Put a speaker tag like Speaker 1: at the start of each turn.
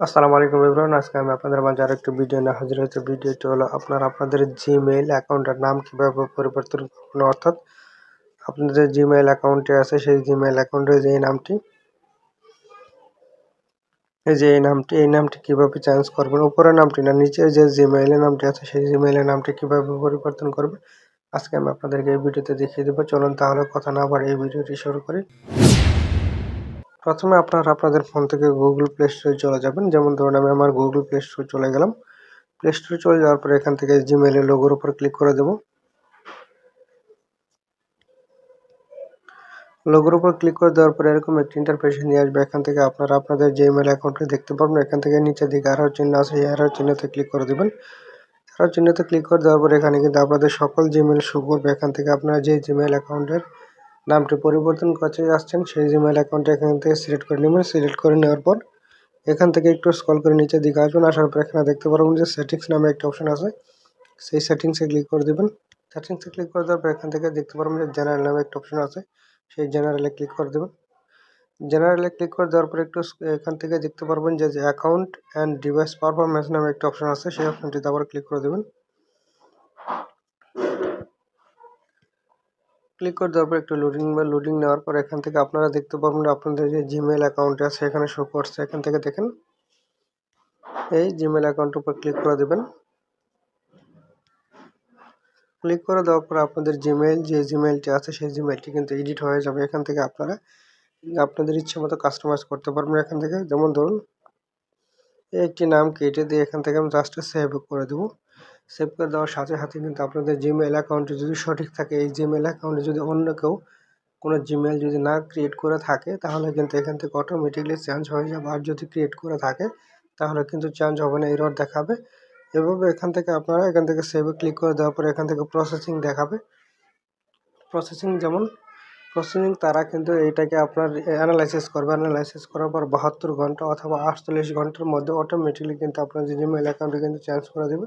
Speaker 1: আসসালামু আলাইকুম এভরিওয়ান, আজকে আমি আপনাদের মাঝে আরেকটি ভিডিও নিয়ে হাজির হয়েছে। ভিডিওটি হলো আপনারা আপনাদের জিমেইল অ্যাকাউন্টের নাম কীভাবে পরিবর্তন করবেন, অর্থাৎ আপনাদের জিমেইল অ্যাকাউন্টে আছে, সেই জিমেইল অ্যাকাউন্টের যে নামটি, এই যে এই নামটি এই নামটি কীভাবে চেঞ্জ করবেন, উপরের নামটি না নিচে যে জিমেইলের নামটি আছে, সেই জিমেইলের নামটি কীভাবে পরিবর্তন করবেন, আজকে আমি আপনাদেরকে এই ভিডিওতে দেখিয়ে দেবো। চলুন তাহলে কথা না বাড়ি এই ভিডিওটি শুরু করি। প্রথমে আপনারা আপনাদের ফোন থেকে গুগল প্লে স্টোরে চলে যাবেন। যেমন ধরুন, আমি আমার গুগল প্লে স্টোরে চলে গেলাম। প্লে স্টোরে চলে যাওয়ার পরে এখান থেকে জিমেলের লোগোর উপর ক্লিক করে দেব। লোগোর উপর ক্লিক করে দেওয়ার পরে এরকম একটি ইন্টারফেস নিয়ে আসবে। এখান থেকে আপনারা আপনাদের জিমেল অ্যাকাউন্টটি দেখতে পারবেন, এখান থেকে নিচের দিকে আরও চিহ্ন আছে, এই আরও চিহ্নতে ক্লিক করে দেবেন। আরও চিহ্নতে ক্লিক করে দেওয়ার পরে এখানে কিন্তু আপনাদের সকল জিমেল শো করবে। এখান থেকে আপনারা যে জিমেল অ্যাকাউন্টের নামটি পরিবর্তন করতে যাচ্ছেন। সেই জিমেল অ্যাকাউন্টটি এখান থেকে সিলেক্ট করে নেবেন। সিলেক্ট করে নেওয়ার পর এখান থেকে একটু স্কল করে নিচের দিকে আসবেন। আসার পর এখানে দেখতে পারবেন যে সেটিংস নামে একটা অপশন আছে। সেই সেটিংসে ক্লিক করে দেবেন। সেটিংসে ক্লিক করে দেওয়ার পর এখান থেকে দেখতে পারবেন যে জেনারেল নামে একটা অপশন আছে। সেই জেনারেলে ক্লিক করে দেবেন। জেনারেলে ক্লিক করে দেওয়ার পর একটু এখান থেকে দেখতে পারবেন যে অ্যাকাউন্ট অ্যান্ড ডিভাইস পারফরমেন্স নামে একটা অপশন আছে। সেই অপশনটিতে আবার ক্লিক করে দেবেন। ক্লিক করে দেওয়ার পর একটু লোডিং বা লোডিং নেওয়ার পর এখান থেকে আপনারা দেখতে পাবেন আপনাদের যে জিমেল অ্যাকাউন্ট আছে, এখানে শো করছে। এখান থেকে দেখেন, এই জিমেল অ্যাকাউন্টের উপর ক্লিক করে দেবেন। ক্লিক করে দেওয়ার পর আপনাদের জিমেল যে জিমেলটি আছে, সেই জিমেলটি কিন্তু এডিট হয়ে যাবে। এখান থেকে আপনারা আপনাদের ইচ্ছে মতো কাস্টমাইজ করতে পারবেন এখান থেকে। যেমন ধরুন, একটি নাম কেটে দিয়ে এখান থেকে আমি জাস্ট সেভ করে দেবো। সেভ করে দেওয়ার সাথে সাথে কিন্তু আপনাদের জিমেল অ্যাকাউন্টটি যদি সঠিক থাকে, এই জিমেল অ্যাকাউন্টে যদি অন্য কেউ কোনো জিমেল যদি না ক্রিয়েট করে থাকে, তাহলে কিন্তু এখান থেকে অটোমেটিকলি চেঞ্জ হয়ে যাবে। আর যদি ক্রিয়েট করে থাকে, তাহলে কিন্তু চেঞ্জ হবে না এরর দেখাবে। এভাবে এখান থেকে আপনারা এখান থেকে সেভে ক্লিক করে দেওয়ার পরে এখান থেকে প্রসেসিং দেখাবে। প্রসেসিং যেমন প্রসেসিং তারা কিন্তু এইটাকে আপনার অ্যানালাইসিস করবে। অ্যানালাইসিস করার পর বাহাত্তর ঘণ্টা অথবা আটচল্লিশ ঘণ্টার মধ্যে অটোমেটিকলি কিন্তু আপনার জিমেল অ্যাকাউন্টে কিন্তু চেঞ্জ করে দেবে।